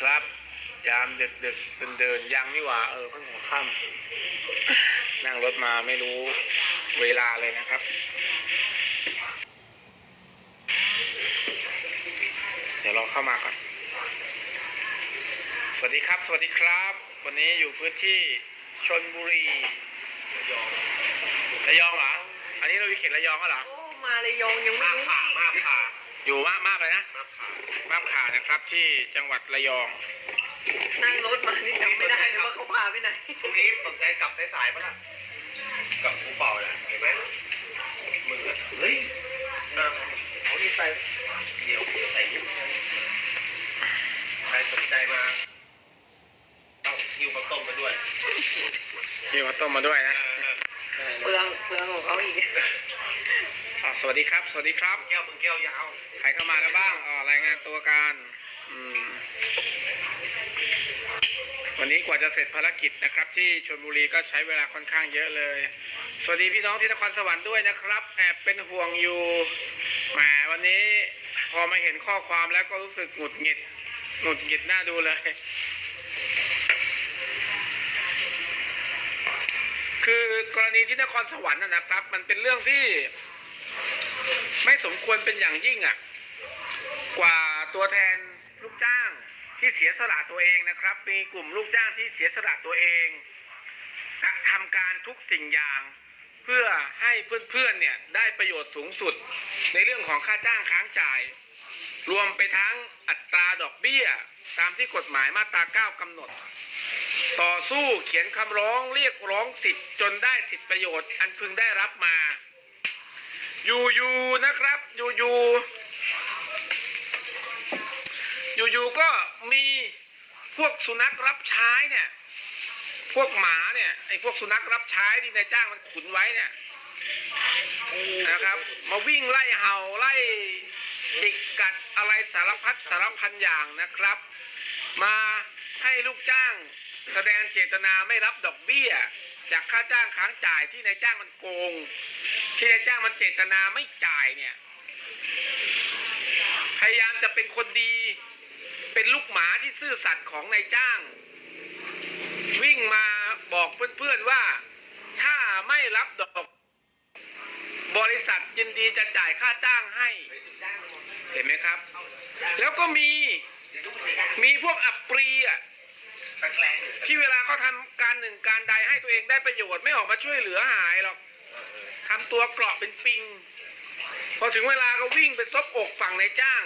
ครับ ยามดึกดึกเดินเดินๆยังนี่หว่า เออเพิ่งหัวค่ำนั่งรถมาไม่รู้เวลาเลยนะครับ เดี๋ยวเราเข้ามาก่อน สวัสดีครับ สวัสดีครับ วันนี้อยู่พื้นที่ชนบุรีระยองเหรอ อันนี้เราอยู่เขตระยองก็เหรอ โอ้มาเลยยองยังไม่มารู้ผ่ามาผ่าอยู่มากมากเลยนะ มาผ่ามาผ่านะครับที่จังหวัดระยอง นั่งรถมานี่จำไม่ได้เลยว่าเขาพาไปไหนพรุ่งนี้สนใจกลับสายๆปะล่ะกลับภูเป่าแหละเห็นไหมมืออะเฮ้ยอะเอานี่ใส่เดี๋ยวใส่นิ้วใครสนใจมาเอาหิ้วข้าวต้มมาด้วยมีข้าวต้มมาด้วยนะเปลืองเปลืองของเขาอีก อ่าสวัสดีครับ สวัสดีครับ แก้วมึงแก้วยาวใค รเข้ามาแล้วบ้างอ๋อรายงานตัวกันอืมวันนี้กว่าจะเสร็จภารกิจนะครับ ที่ชลบุรีก็ใช้เวลาค่อนข้างเยอะเลย สวัสดีพี่น้องที่นครสวรรค์ด้วยนะครับ แอบเป็นห่วงอยู่แหมวันนี้พอมาเห็นข้อความแล้วก็รู้สึกหงุดหงิดหงุดหงิดหน้าดูเลย คือกรณีที่นครสวรรค์นะนะครับ มันเป็นเรื่องที่ไม่สมควรเป็นอย่างยิ่งอะ กว่าตัวแทนลูกจ้างที่เสียสละตัวเองนะครับ มีกลุ่มลูกจ้างที่เสียสละตัวเองกระทำการทุกสิ่งอย่าง เพื่อให้เพื่อนๆเนี่ยได้ประโยชน์สูงสุด ในเรื่องของค่าจ้างค้างจ่าย รวมไปทั้งอัตราดอกเบี้ย ตามที่กฎหมายมาตรา 9กำหนด ต่อสู้เขียนคำร้องเรียกร้องสิทธิ์จนได้สิทธิประโยชน์อันพึงได้รับมา อยู่ๆนะครับอยู่ๆ อยู่ๆก็มีพวกสุนัขรับใช้เนี่ย พวกหมาเนี่ยไอ้พวกสุนัขรับใช้ที่นายจ้างมันขุนไว้เนี่ยนะครับ มาวิ่งไล่เห่าไล่จิกกัดอะไรสารพัดสารพันอย่างนะครับ มาให้ลูกจ้างแสดงเจตนาไม่รับดอกเบี้ย จากค่าจ้างค้างจ่ายที่นายจ้างมันโกง ที่นายจ้างมันเจตนาไม่จ่ายเนี่ย พยายามจะเป็นคนดี เป็นลูกหมาที่ซื่อสัตย์ของนายจ้าง วิ่งมาบอกเพื่อนๆว่า ถ้าไม่รับดอก บริษัทยินดีจะจ่ายค่าจ้างให้ เห็นไหมครับ แล้วก็มีมีพวกอับปรีอะที่เวลาเขาทำการหนึ่งการใดให้ตัวเองได้ประโยชน์ไม่ออกมาช่วยเหลือหายหรอกทำตัวเกราะเป็นปิง พอถึงเวลาก็วิ่งไปซบอกฝั่งในจ้าง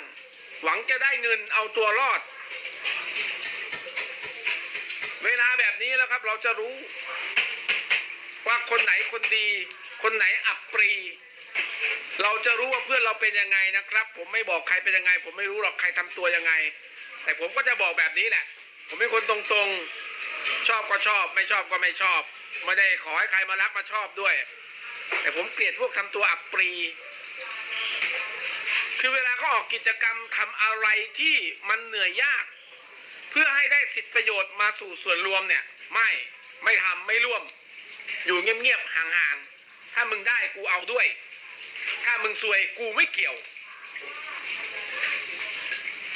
หวังจะได้เงินเอาตัวรอด เวลาแบบนี้แล้วครับ เราจะรู้ ว่าคนไหนคนดี คนไหนอับปรี เราจะรู้ว่าเพื่อนเราเป็นยังไงนะครับ ผมไม่บอกใครเป็นยังไง ผมไม่รู้หรอกใครทำตัวยังไง แต่ผมก็จะบอกแบบนี้แหละ ผมเป็นคนตรงๆ ชอบก็ชอบ ไม่ชอบก็ไม่ชอบ ไม่ได้ขอให้ใครมารักมาชอบด้วย แต่ผมเกลียดพวกทำตัวอับปรี คือเวลาเขาออกกิจกรรมทำอะไรที่มันเหนื่อยยาก เพื่อให้ได้สิทธิประโยชน์มาสู่ส่วนรวมเนี่ย ไม่ไม่ทำไม่ร่วม อยู่เงียบๆห่างๆ ถ้ามึงได้กูเอาด้วย ถ้ามึงซวยกูไม่เกี่ยว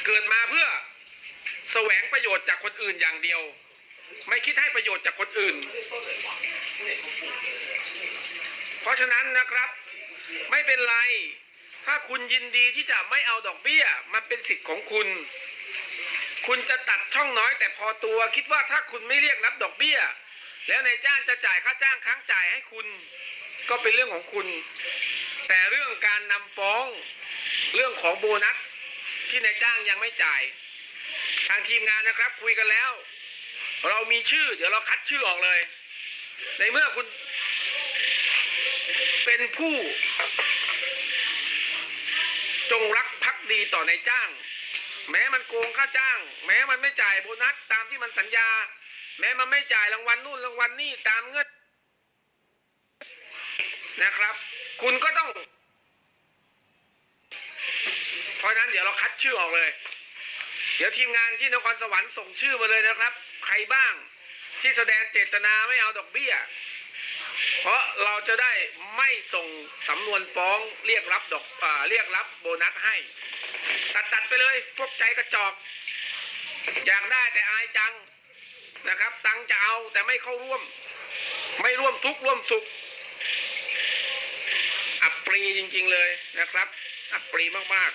เกิดมาเพื่อแสวงประโยชน์จากคนอื่นอย่างเดียว ไม่คิดให้ประโยชน์จากคนอื่น เพราะฉะนั้นนะครับ ไม่เป็นไร ถ้าคุณยินดีที่จะไม่เอาดอกเบี้ย มันเป็นสิทธิ์ของคุณ คุณจะตัดช่องน้อยแต่พอตัว คิดว่าถ้าคุณไม่เรียกรับดอกเบี้ย แล้วนายจ้างจะจ่ายค่าจ้างค้างจ่ายให้คุณ ก็เป็นเรื่องของคุณ แต่เรื่องการนำฟ้องเรื่องของโบนัสที่นายจ้างยังไม่จ่าย ทางทีมงานนะครับ คุยกันแล้ว เรามีชื่อ เดี๋ยวเราคัดชื่อออกเลย ในเมื่อคุณเป็นผู้ จงรักภักดีต่อนายจ้าง แม้มันโกงค่าจ้าง แม้มันไม่จ่ายโบนัสตามที่มันสัญญา แม้มันไม่จ่ายรางวัลนู่นรางวัลนี่ตามเงื่อนนะครับ คุณก็ต้อง เพราะฉะนั้นเดี๋ยวเราคัดชื่อออกเลย เดี๋ยวทีมงานที่นครสวรรค์ส่งชื่อมาเลยนะครับ ใครบ้างที่แสดงเจตนาไม่เอาดอกเบี้ย เพราะเราจะได้ไม่ส่งสำนวนฟ้องเรียกรับดอกอเรียกรับโบนัสให้ ตัดตัดไปเลยพวกใจกระจอก อยากได้แต่อายจังนะครับ ตังจะเอาแต่ไม่เข้าร่วม ไม่ร่วมทุกข์ร่วมสุข อับปรีจริงๆเลยนะครับ อับปรีมาก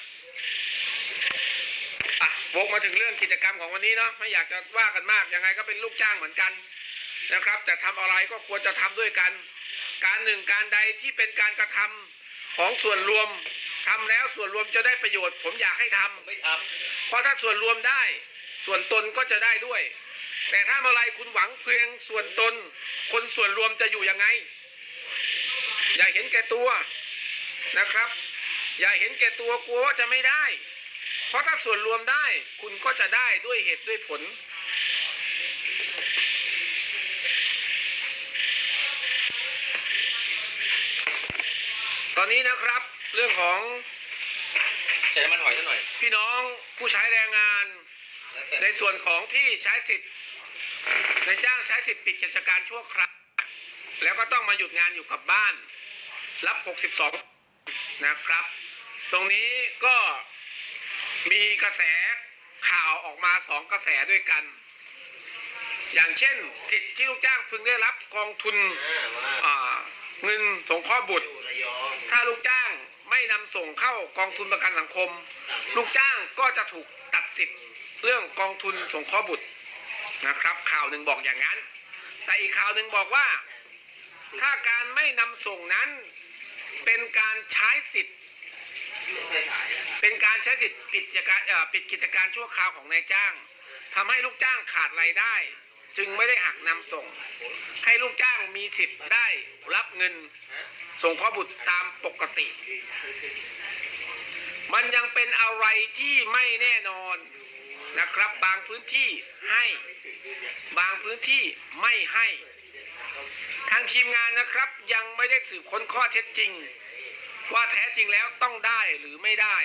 ๆอะวกมาถึงเรื่องกิจกรรมของวันนี้เนาะไม่อยากจะว่ากันมากยังไงก็เป็นลูกจ้างเหมือนกันนะครับ แต่ทำอะไรก็ควรจะทำด้วยกัน การหนึ่งการใดที่เป็นการกระทำของส่วนรวมทำแล้วส่วนรวมจะได้ประโยชน์ ผมอยากให้ทำไม่ทเพราะถ้าส่วนรวมได้ ส่วนตนก็จะได้ด้วย แต่ถ้าเมื่อไรคุณหวังเพียงส่วนตน คนส่วนรวมจะอยู่ยังไง อย่าเห็นแก่ตัวนะครับ อย่าเห็นแก่ตัวกลัวว่าจะไม่ได้ เพราะถ้าส่วนรวมได้คุณก็จะได้ด้วยเหตุด้วยผล ตอนนี้นะครับเรื่องของำใช้น้ำมันหอยซะหน่อย พี่น้องผู้ใช้แรงงาน ในส่วนของที่ใช้สิทธิ์ในจ้างใช้สิทธิ์ปิดกิจการชั่วคราวแล้วก็ต้องมาหยุดงานอยู่กับบ้าน รับ 62 นะครับ ตรงนี้ก็มีกระแสข่าวออกมาสองกระแสด้วยกัน อย่างเช่น สิทธิ์ที่ลูกจ้างพึงได้รับกองทุนว่าอ่าเงินสงเคราะห์บุตรอยู่ระยอง ถ้าลูกจ้างไม่นำส่งเข้ากองทุนประกันสังคม ลูกจ้างก็จะถูกตัดสิทธิ์เรื่องกองทุนสงเคราะห์บุตรนะครับ ข่าวหนึ่งบอกอย่างนั้น แต่อีกข่าวหนึ่งบอกว่า ถ้าการไม่นำส่งนั้นเป็นการใช้สิทธิ์ เป็นการใช้สิทธิ์ปิดกิจการปิดกิจการชั่วคราวของนายจ้างทำให้ลูกจ้างขาดรายได้ จึงไม่ได้หักนำส่ง ให้ลูกจ้างมีสิทธิ์ได้รับเงินส่งเคราะห์บุตรตามปกติ มันยังเป็นอะไรที่ไม่แน่นอนนะครับ บางพื้นที่ให้ บางพื้นที่ไม่ให้ ทางทีมงานนะครับยังไม่ได้สืบค้นข้อเท็จจริง ว่าแท้จริงแล้วต้องได้หรือไม่ได้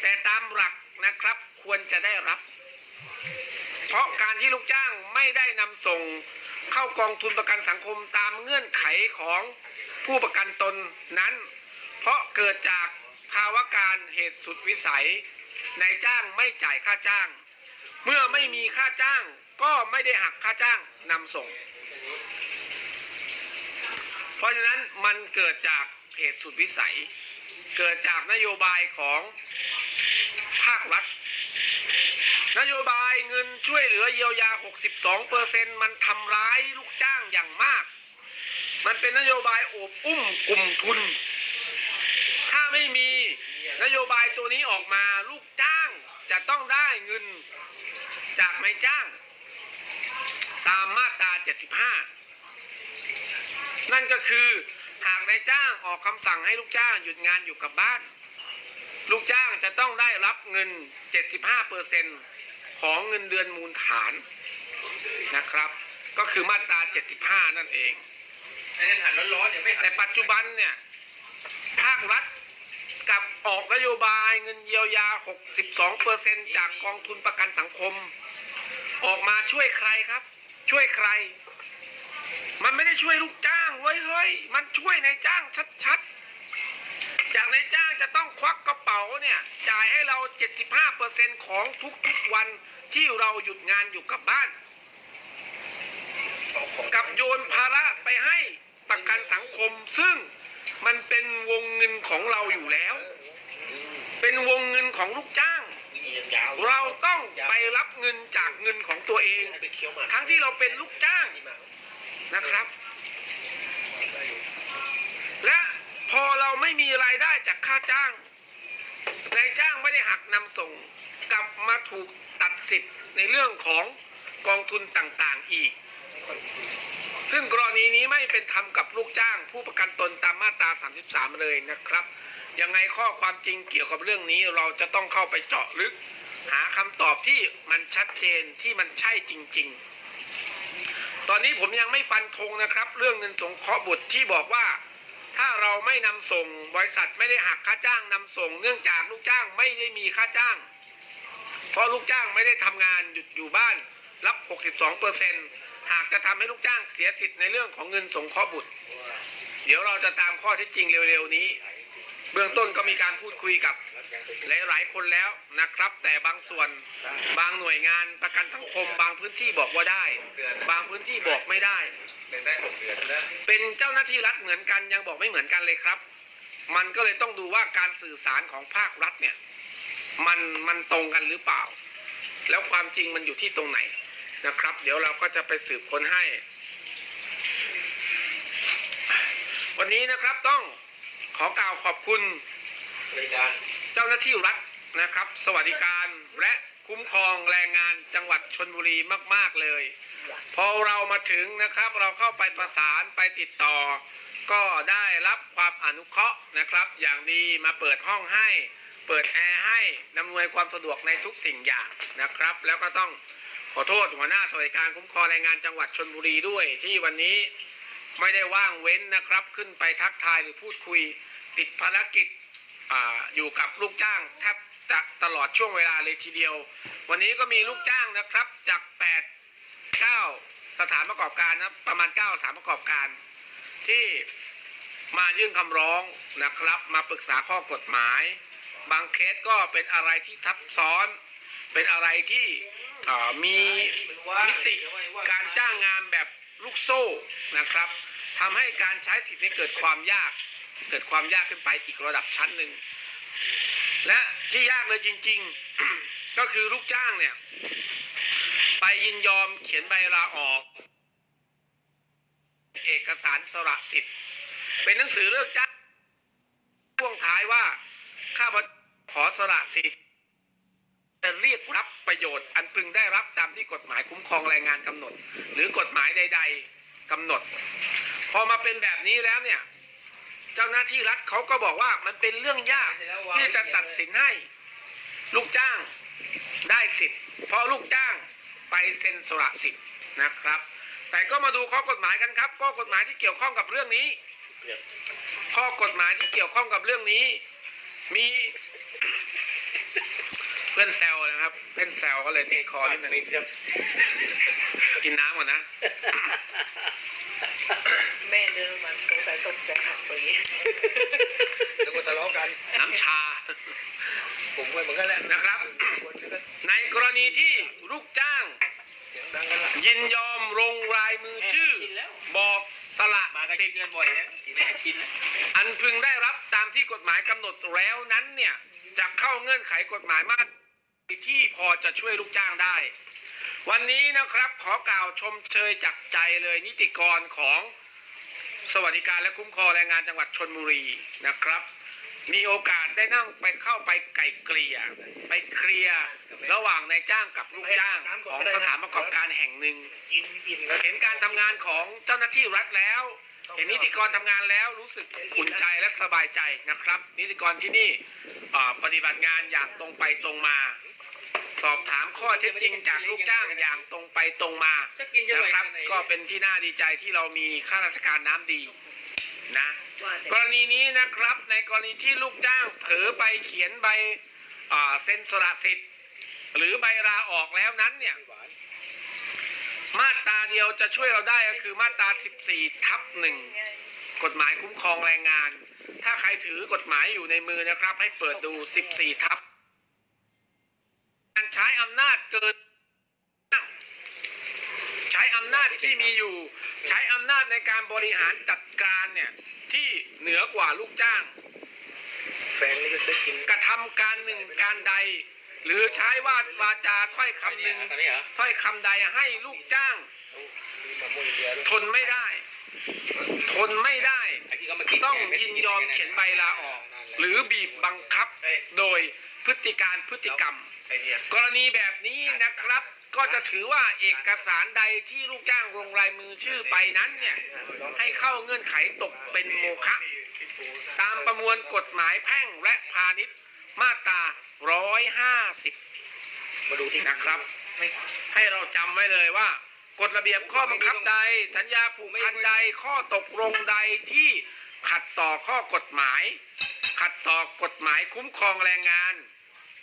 แต่ตามหลักนะครับควรจะได้รับ ที่ลูกจ้างไม่ได้นำส่งเข้ากองทุนประกันสังคมตามเงื่อนไขของผู้ประกันตนนั้น เพราะเกิดจากภาวะการเหตุสุดวิสัยนายจ้างไม่จ่ายค่าจ้าง เมื่อไม่มีค่าจ้างก็ไม่ได้หักค่าจ้างนำส่ง เพราะฉะนั้นมันเกิดจากเหตุสุดวิสัย เกิดจากนโยบายของภาครัฐนโยบาย เงินช่วยเหลือเยียวยา 62เปอร์เซ็นมันทำร้ายลูกจ้างอย่างมาก มันเป็นนโยบายโอบอุ้มกลุ่มทุน ถ้าไม่มีนโยบายตัวนี้ออกมาลูกจ้างจะต้องได้เงินจากนายจ้าง ตามมาตรา 75 นั่นก็คือหากนายจ้างออกคำสั่งให้ลูกจ้างหยุดงานอยู่กับบ้าน ลูกจ้างจะต้องได้รับเงิน 75% ของเงินเดือนมูลฐานนะครับ ก็คือมาตรา 75 นั่นเองไอ้ถ่านร้อนๆเดี๋ยวไม่หัแต่ปัจจุบันเนี่ย ภาครัฐกลับออกนโยบายเงินเยียวยา 62%จากกองทุนประกันสังคม ออกมาช่วยใครครับ ช่วยใคร มันไม่ได้ช่วยลูกจ้างเว้ยเฮ้ย มันช่วยนายจ้างชัดๆ จากนายจ้างจะต้องควักกระเป๋าเนี่ยจ่ายให้เรา 75%ของทุกๆวันที่เราหยุดงานอยู่กับบ้าน กับโยนภาระไปให้ประกันสังคม ซึ่งมันเป็นวงเงินของเราอยู่แล้ว เป็นวงเงินของลูกจ้าง เราต้องไปรับเงินจากเงินของตัวเอง ทั้งที่เราเป็นลูกจ้างนะครับ และ พอเราไม่มีรายได้จากค่าจ้างนายจ้างไม่ได้หักนำส่ง กลับมาถูกตัดสิทธิ์ในเรื่องของกองทุนต่างๆอีก ซึ่งกรณีนี้ไม่เป็นธรรมกับลูกจ้าง ผู้ประกันตนตามมาตรา 33 เลยนะครับ ยังไงข้อความจริงเกี่ยวกับเรื่องนี้เราจะต้องเข้าไปเจาะลึก หาคำตอบที่มันชัดเจนที่มันใช่จริง ๆ ตอนนี้ผมยังไม่ฟันธงนะครับ เรื่องเงินสงเคราะห์บุตรที่บอกว่า ถ้าเราไม่นำส่ง บริษัทไม่ได้หักค่าจ้างนำส่ง เนื่องจากลูกจ้างไม่ได้มีค่าจ้าง เพราะลูกจ้างไม่ได้ทำงานหยุดอยู่บ้านรับ 62เปอร์เซ็นหากจะทำให้ลูกจ้างเสียสิทธิ์ในเรื่องของเงินสงเคราะห์บุตร เดี๋ยวเราจะตามข้อเท็จจริงเร็วๆนี้ เบื้องต้นก็มีการพูดคุยกับหลาย ๆ คนแล้วนะครับ แต่บางส่วนบางหน่วยงานประกันสังคม บางพื้นที่บอกว่าได้ บางพื้นที่บอกไม่ได้เป็นเดือนแล้วเป็นเจ้าหน้าที่รัฐเหมือนกันยังบอกไม่เหมือนกันเลยครับ มันก็เลยต้องดูว่าการสื่อสารของภาครัฐเนี่ยมันมันตรงกันหรือเปล่า แล้วความจริงมันอยู่ที่ตรงไหนนะครับ เดี๋ยวเราก็จะไปสืบค้นให้ วันนี้นะครับต้อง ขอกล่าวขอบคุณบริการเจ้าหน้าที่รัฐนะครับ สวัสดิการและคุ้มครองแรงงานจังหวัดชนบุรีมาก ๆ เลย พอเรามาถึงนะครับ เราเข้าไปประสานไปติดต่อ ก็ได้รับความอนุเคราะห์นะครับ อย่างดีมาเปิดห้องให้ เปิดแอร์ให้นำนวยความสะดวกในทุกสิ่งอย่างนะครับ แล้วก็ต้องขอโทษหัวหน้าสวัสดิการคุ้มครองแรงงานจังหวัดชนบุรีด้วยที่วันนี้ ไม่ได้ว่างเว้นนะครับ ขึ้นไปทักทายหรือพูดคุยติดภารกิจออยู่กับลูกจ้างแทบจะตลอดช่วงเวลาเลยทีเดียว วันนี้ก็มีลูกจ้างนะครับจาก 8 9 สถานประกอบการนะประมาณ 9 สถานประกอบการ ที่มายื่นคำร้องนะครับ มาปรึกษาข้อกฎหมาย บางเคสก็เป็นอะไรที่ทับซ้อน เป็นอะไรที่มีมิติการจ้างงานแบบลูกโซ่นะครับ ทำให้การใช้สิทธิ์นี้เกิดความยาก เกิดความยากขึ้นไปอีกระดับชั้นหนึ่ง และที่ยากเลยจริง ๆ ก็คือลูกจ้างเนี่ย ไปยินยอมเขียนใบลาออก เอกสารสละสิทธิ์ เป็นหนังสือเลิกจ้างช่วงท้ายว่าข้าพเจ้าขอสละสิทธิ์จะเรียกรับประโยชน์อันพึงได้รับตามที่กฎหมายคุ้มครองแรงงานกำหนด หรือกฎหมายใด ๆ กำหนด พอมาเป็นแบบนี้แล้วเนี่ย เจ้าหน้าที่รัฐเขาก็บอกว่ามันเป็นเรื่องยากที่จะตัดสินให้ ลูกจ้างได้สิทธิ์เพราะลูกจ้างไปเซ็นสละสิทธิ์นะครับ แต่ก็มาดูข้อกฎหมายกันครับข้อกฎหมายที่เกี่ยวข้องกับเรื่องนี้ ข้อกฎหมายที่เกี่ยวข้องกับเรื่องนี้ มีเพื่อนแซวนะครับ เพื่อนแซวก็เลยนี่คอนิดนึงกินน้ำก่อนนะ แม่เดินมันสงสัยตกใจหักไปอย่างงี้แล้วก็ทะเลาะกัน น้ำชา ผมก็เหมือนกันแหละนะครับคนก็ในกรณีที่ลูกจ้างเสียงดังกันละยินยอมลงรายมือชื่อ บอกสละมากันสิทธิ์เดือนบ่อยนะแม่กินนะอันพึงได้รับตามที่กฎหมายกำหนดแล้วนั้นเนี่ยจะเข้าเงื่อนไขกฎหมายมาก ที่พอจะช่วยลูกจ้างได้ วันนี้นะครับขอกล่าวชมเชยจากใจเลยนิติกรของสวัสดิการและคุ้มครองแรงงานจังหวัดชนบุรีนะครับ มีโอกาสได้นั่งไปเข้าไปไก่เกลี่ยไปเคลียร์ระหว่างนายจ้างกับลูกจ้างของสถานประกอบการแห่งหนึ่ง กินอิ่มแล้วเห็นการทำงานของเจ้าหน้าที่รัฐแล้ว เห็นนิติกรทำงานแล้วรู้สึกอุ่นใจและสบายใจนะครับ นิติกรที่นี่อ่าปฏิบัติงานอย่างตรงไปตรงมา สอบถามข้อเท็จจริงจากลูกจ้างอย่างตรงไปตรงมาจะกินจะนะไหวครับไหนก็เป็นที่น่าดีใจที่เรามีข้าราชการน้ำดีนะว่าแต่กรณีนี้นะครับในกรณีที่ลูกจ้างเผลอไปเขียนใบอ่าเซ็นสละสิทธิ์หรือใบลาออกแล้วนั้นเนี่ย มาตราเดียวจะช่วยเราได้ก็คือมาตรา 14 ทับหนึ่งกฎหมายคุ้มครองแรงงาน ถ้าใครถือกฎหมายอยู่ในมือนะครับ ให้เปิดดู 14 ทับการใช้อำนาจเกินใช้อำนาจที่มีอยู่ ใช้อำนาจในการบริหารจัดการเนี่ยที่เหนือกว่าลูกจ้างแฟนนี่ก็ได้กินกระทำการหนึ่งการใด หรือใช้วาดวาจาถ้อยคำหนึ่งตอนนี้เหรอถ้อยคำใดให้ลูกจ้างมีมะม่วงอินเดียด้วยทนไม่ได้ ทนไม่ได้ไอ้ที่เขามากินต้องยินยอมเขียนใบลาออก หรือบีบบังคับโดยพฤติการพฤติกรรมไอเนี่ยกรณีแบบนี้นะครับก็จะถือว่าเอกสารใดที่ลูกจ้างลงลายมือชื่อไปนั้นเนี่ยให้เข้าเงื่อนไขตกเป็นโมฆะตามประมวลกฎหมายแพ่งและพาณิชย์ มาตรา150มาดูที่นะครับไม่ให้เราจำไว้เลยว่า กฎระเบียบข้อบังคับใด สัญญาผูกพันใดข้อตกลงใดที่ขัดต่อข้อกฎหมาย ขัดต่อกฎหมายคุ้มครองแรงงาน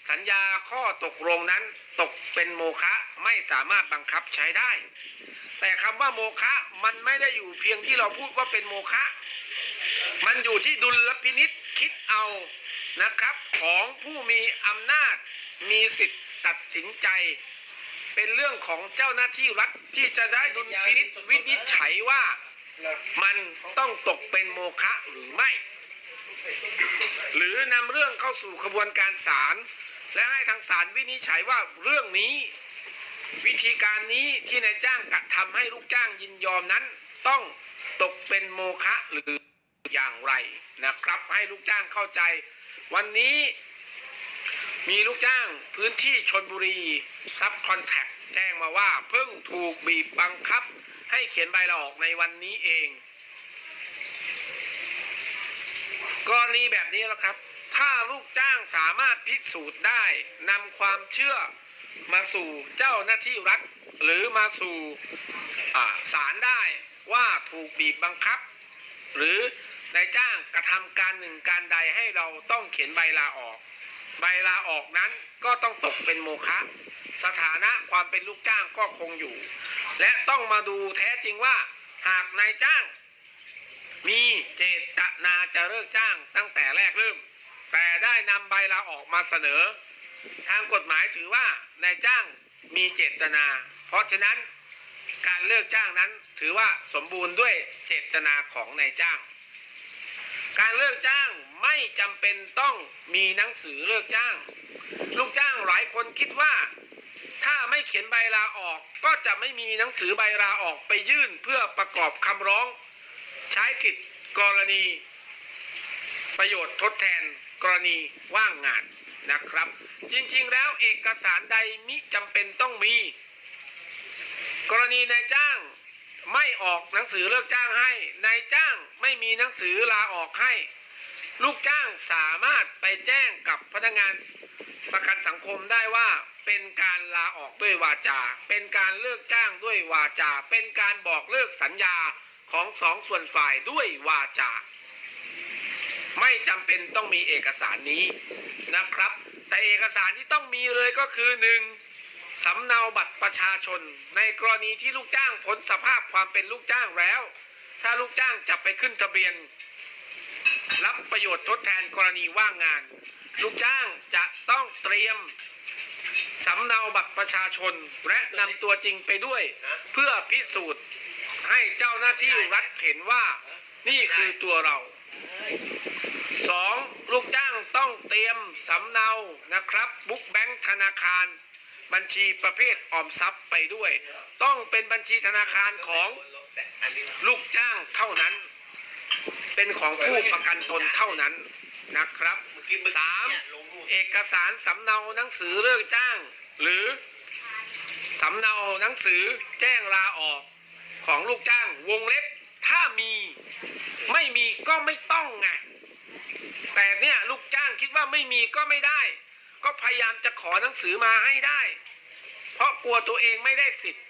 สัญญาข้อตกลงนั้นตกเป็นโมฆะไม่สามารถบังคับใช้ได้ แต่คำว่าโมฆะมันไม่ได้อยู่เพียงที่เราพูดว่าเป็นโมฆะมันอยู่ที่ดุลพินิษคิดเอา นะครับของผู้มีอำนาจมีสิทธิ์ตัดสินใจ เป็นเรื่องของเจ้าหน้าที่รัฐที่จะได้ดุลพินิษวินิจฉัยว่ามันต้องตกเป็นโมฆะหรือไม่ หรือนำเรื่องเข้าสู่ขบวนการศาลและให้ทางศาลวินิจฉัยว่าเรื่องนี้ วิธีการนี้ที่นายจ้างกระทำให้ลูกจ้างยินยอมนั้น ต้องตกเป็นโมฆะหรืออย่างไรนะครับ ให้ลูกจ้างเข้าใจ วันนี้มีลูกจ้างพื้นที่ชนบุรีซับคอนแทคแจ้งมาว่า เพิ่งถูกบีบบังคับ ให้เขียนใบลาออกในวันนี้เองกรณีแบบนี้แล้วครับ ถ้าลูกจ้างสามารถพิสูจน์ได้นำความเชื่อมาสู่เจ้าหน้าที่รัฐ หรือมาสู่ศาลได้ว่าถูกบีบบังคับ หรือ นายจ้างกระทำการหนึ่งการใดให้เราต้องเขียนใบลาออก ใบลาออกนั้นก็ต้องตกเป็นโมฆะสถานะความเป็นลูกจ้างก็คงอยู่ และต้องมาดูแท้จริงว่า หากนายจ้าง มีเจตนาจะเลิกจ้างตั้งแต่แรกเริ่ม แต่ได้นำใบลาออกมาเสนอ ทางกฎหมายถือว่านายจ้างมีเจตนา เพราะฉะนั้นการเลิกจ้างนั้นถือว่าสมบูรณ์ด้วยเจตนาของนายจ้าง การเลิกจ้างไม่จำเป็นต้องมีหนังสือเลิกจ้าง ลูกจ้างหลายคนคิดว่า ถ้าไม่เขียนใบลาออกก็จะไม่มีหนังสือใบลาออกไปยื่นเพื่อประกอบคำร้อง ใช้สิทธิ์กรณี ประโยชน์ทดแทนกรณีว่างงานนะครับ จริงๆแล้วเอกสารใดมิจำเป็นต้องมี กรณีนายจ้าง ไม่ออกหนังสือเลิกจ้างให้ นายจ้างไม่มีหนังสือลาออกให้ ลูกจ้างสามารถไปแจ้งกับพนักงานประกันสังคมได้ว่าเป็นการลาออกด้วยวาจา เป็นการเลิกจ้างด้วยวาจา เป็นการบอกเลิกสัญญาของสองส่วนฝ่ายด้วยวาจา ไม่จำเป็นต้องมีเอกสารนี้นะครับ แต่เอกสารที่ต้องมีเลยก็คือหนึ่ง สำเนาบัตรประชาชน ในกรณีที่ลูกจ้างพ้นสภาพความเป็นลูกจ้างแล้ว ถ้าลูกจ้างจะไปขึ้นทะเบียน รับประโยชน์ทดแทนกรณีว่างงาน ลูกจ้างจะต้องเตรียมสำเนาบัตรประชาชนและนำตัวจริงไปด้วย เพื่อพิสูจน์ให้เจ้าหน้าที่รัฐเห็นว่านี่คือตัวเราสองลูกจ้างต้องเตรียมสำเนานะครับบุ๊กแบงค์ธนาคาร บัญชีประเภทออมทรัพย์ไปด้วย ต้องเป็นบัญชีธนาคารของลูกจ้างเท่านั้น เป็นของผู้ประกันตนเท่านั้นนะครับสามเอกสารสำเนาหนังสือเลิกจ้าง หรือสำเนาหนังสือแจ้งลาออกของลูกจ้างวงเล็บ ถ้ามีไม่มีก็ไม่ต้องไงแต่เนี่ยลูกจ้างคิดว่าไม่มีก็ไม่ได้ ก็พยายามจะขอหนังสือมาให้ได้ เพราะกลัวตัวเองไม่ได้สิทธิ์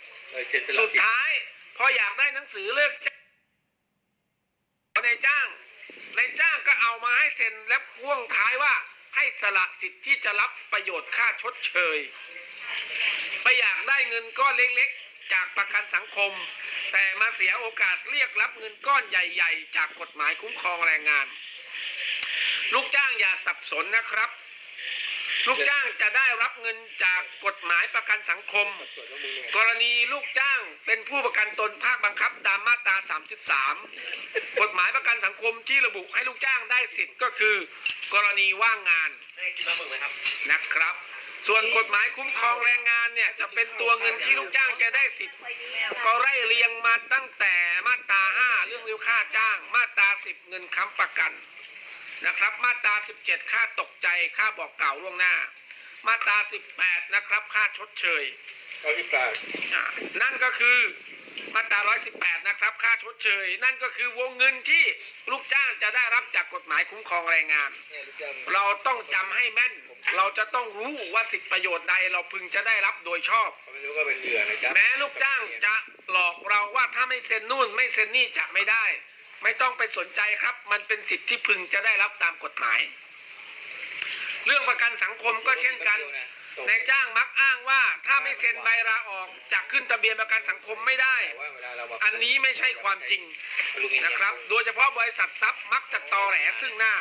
สุดท้าย พออยากได้หนังสือเลิกจ้างนายจ้างนายจ้างก็เอามาให้เซ็นและพ่วงท้ายว่าให้สละสิทธิ์ที่จะรับประโยชน์ค่าชดเชยไปอยากได้เงินก้อนเล็กๆ จากประกันสังคม แต่มาเสียโอกาสเรียกรับเงินก้อนใหญ่ ๆ จากกฎหมายคุ้มครองแรงงาน ลูกจ้างอย่าสับสนนะครับ ลูกจ้างจะได้รับเงินจากกฎหมายประกันสังคม กรณีลูกจ้างเป็นผู้ประกันตนภาคบังคับตามมาตรา 33 กฎหมายประกันสังคมที่ระบุให้ลูกจ้างได้สิทธิ์ก็คือ กรณีว่างงานนั่นะครับ ส่วนกฎหมายคุ้มครองแรงงานเนี่ยจะเป็นตัวเงินที่ลูกจ้างจะได้สิทธิ์ ก็ไล่เรียงมาตั้งแต่มาตรา 5 เรื่องเร็วค่าจ้าง มาตรา 10 เงินค้ำประกัน นะครับ มาตรา 17 ค่าตกใจค่าบอกกล่าวล่วงหน้า มาตรา 18 นะครับ ค่าชดเชยเขาที่ปลาอ่านั่นก็คือมาตรา 118 นะครับ ค่าชดเชย นั่นก็คือวงเงินที่ลูกจ้างจะได้รับจากกฎหมายคุ้มครองแรงงาน เราต้องจำให้แม่น เราจะต้องรู้ว่าสิทธิประโยชน์ใดเราพึงจะได้รับโดยชอบเขาไม่รู้ก็เป็นเหยื่อนะจ๊ะแม้ลูกจ้างจะหลอกเราว่าถ้าไม่เซ็นนู่นไม่เซ็นนี่จะไม่ได้ ไม่ต้องไปสนใจครับ มันเป็นสิทธิที่พึงจะได้รับตามกฎหมาย เรื่องประกันสังคมก็เช่นกันนายจ้างมักอ้างว่า ถ้าไม่เซ็นใบลาออกจะขึ้นทะเบียนประกันสังคมไม่ได้ อันนี้ไม่ใช่ความจริงนะครับ โดยเฉพาะบริษัททรัพย์มักจะตอแหลซึ่งหน้า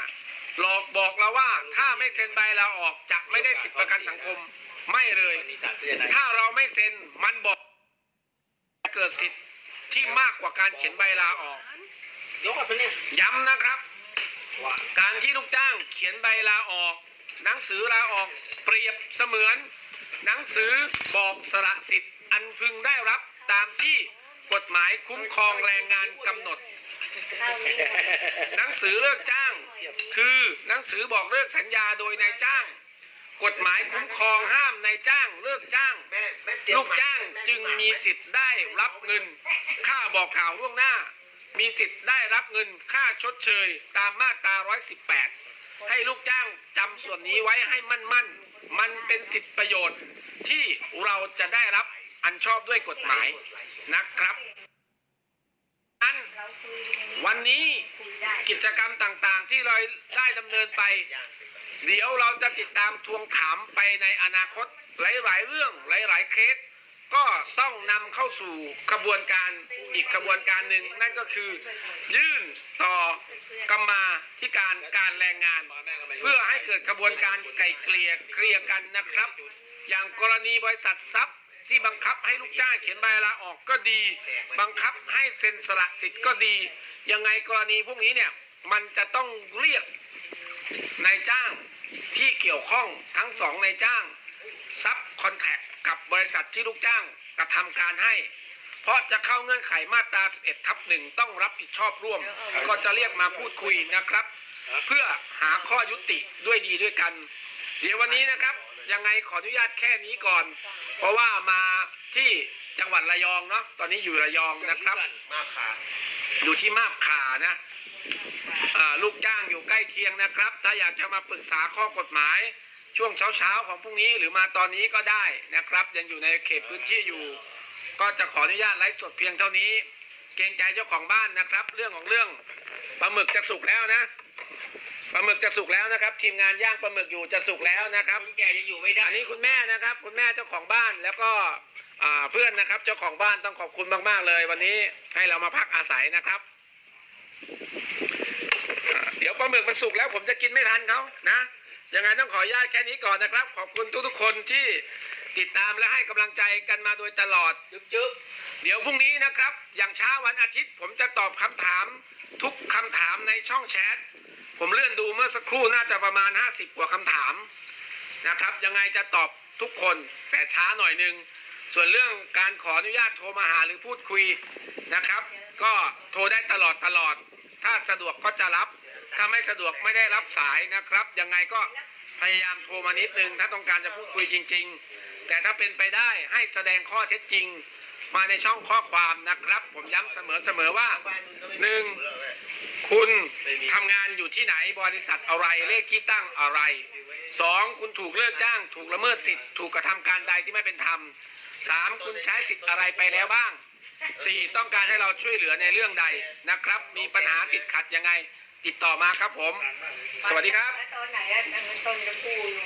หลอกบอกเราว่าถ้าไม่เซ็นใบลาออกจะไม่ได้สิทธิประกันสังคมไม่เลย ถ้าเราไม่เซ็นมันบอกเกิดสิทธิ์ที่มากกว่าการเขียนใบลาออก ยกมาเป็นเนี่ยย้ำนะครับ ว่าการที่ลูกจ้างเขียนใบลาออก หนังสือลาออกเปรียบเสมือน หนังสือบอกสละสิทธิ์อันพึงได้รับตามที่กฎหมายคุ้มครองแรงงานกำหนด หนังสือเลิกจ้าง คือหนังสือบอกเลิกสัญญาโดยนายจ้าง กฎหมายคุ้มครองห้ามนายจ้างเลิกจ้างแม่แม่เตรียมลูกจ้างจึงมีสิทธิ์ได้รับเงิน ค่าบอกข่าวล่วงหน้า มีสิทธิ์ได้รับเงินค่าชดเชย ตามมาตรา 118 ให้ลูกจ้างจำส่วนนี้ไว้ให้มั่นมั่น มันเป็นสิทธิประโยชน์ที่เราจะได้รับอันชอบด้วยกฎหมายนะครับอันวันนี้กิจกรรมต่างๆที่เราได้ดำเนินไป เดี๋ยวเราจะติดตามทวงถามไปในอนาคตหลายๆเรื่องหลายๆเคส ก็ต้องนำเข้าสู่กระบวนการอีกกระบวนการหนึ่งนั่นก็คือ ยื่นต่อกรรมาธิการการแรงงาน เพื่อให้เกิดกระบวนการไกล่เกลี่ยเคลียร์กันนะครับ อย่างกรณีบริษัททรัพย์ที่บังคับให้ลูกจ้างเขียนใบลาออกก็ดี บังคับให้เซ็นสละสิทธิ์ก็ดี ยังไงกรณีพวกนี้เนี่ยมันจะต้องเรียกนายจ้างที่เกี่ยวข้องทั้งสองนายจ้างซับคอนแทค กับบริษัทที่ลูกจ้างกระทำการให้ เพราะจะเข้าเงื่อนไขมาตรา 11 ทับหนึ่งต้องรับผิดชอบร่วม ก็จะเรียกมาพูดคุยนะครับ เพื่อหาข้อยุติด้วยดีด้วยกัน เดี๋ยววันนี้นะครับยังไงขออนุญาตแค่นี้ก่อน เพราะว่ามาที่จังหวัดระยองเนาะตอนนี้อยู่ระยองนะครับมากค่ะอยู่ที่มาบขานะอ่าลูกจ้างอยู่ใกล้เคียงนะครับ ถ้าอยากจะมาปรึกษาข้อกฎหมาย ช่วงเช้าๆของพรุ่งนี้หรือมาตอนนี้ก็ได้นะครับ ยังอยู่ในเขตพื้นที่อยู่ ก็จะขออนุญาตไลฟ์สดเพียงเท่านี้ เกรงใจเจ้าของบ้านนะครับ เรื่องของเรื่องปลาหมึกจะสุกแล้วนะปลาหมึกจะสุกแล้วนะครับ ทีมงานย่างปลาหมึกอยู่จะสุกแล้วนะครับแกยังอยู่ไม่ได้อันนี้คุณแม่นะครับ คุณแม่เจ้าของบ้านแล้วก็อ่าเพื่อนนะครับ เจ้าของบ้านต้องขอบคุณมากๆเลย วันนี้ให้เรามาพักอาศัยนะครับอ่าเดี๋ยวปลาหมึกมันสุกแล้ว ผมจะกินไม่ทันเขานะ ยังไงต้องขออนุญาตแค่นี้ก่อนนะครับ ขอบคุณทุกๆคนที่ติดตามและให้กำลังใจกันมาโดยตลอดจึ๊บๆเดี๋ยวพรุ่งนี้นะครับ อย่างเช้าวันอาทิตย์ ผมจะตอบคำถามทุกคำถามในช่องแชทผมเลื่อนดูเมื่อสักครู่น่าจะประมาณ 50 กว่าคำถามนะครับ ยังไงจะตอบทุกคนแต่ช้าหน่อยหนึง ส่วนเรื่องการขออนุญาตโทรมาหาหรือพูดคุยนะครับ ก็โทรได้ตลอดตลอด ถ้าสะดวกก็จะรับ ถ้าไม่สะดวกไม่ได้รับสายนะครับ ยังไงก็พยายามโทรมานิดนึง ถ้าต้องการจะพูดคุยจริง ๆ แต่ถ้าเป็นไปได้ให้แสดงข้อเท็จจริง มาในช่องข้อความนะครับ ผมย้ำเสมอๆว่าหนึ่งคุณทำงานอยู่ที่ไหนบริษัทอะไรเลขที่ตั้งอะไรสองคุณถูกเลิกจ้าง ถูกละเมิดสิทธิ์ถูกกระทำการใดที่ไม่เป็นธรรมสามคุณใช้สิทธิ์อะไรไปแล้วบ้างสี่ต้องการให้เราช่วยเหลือในเรื่องใดนะครับ มีปัญหาติดขัดยังไง ติดต่อมาครับผม สวัสดีครับ ตอนไหนอะตอนจะพูอยู่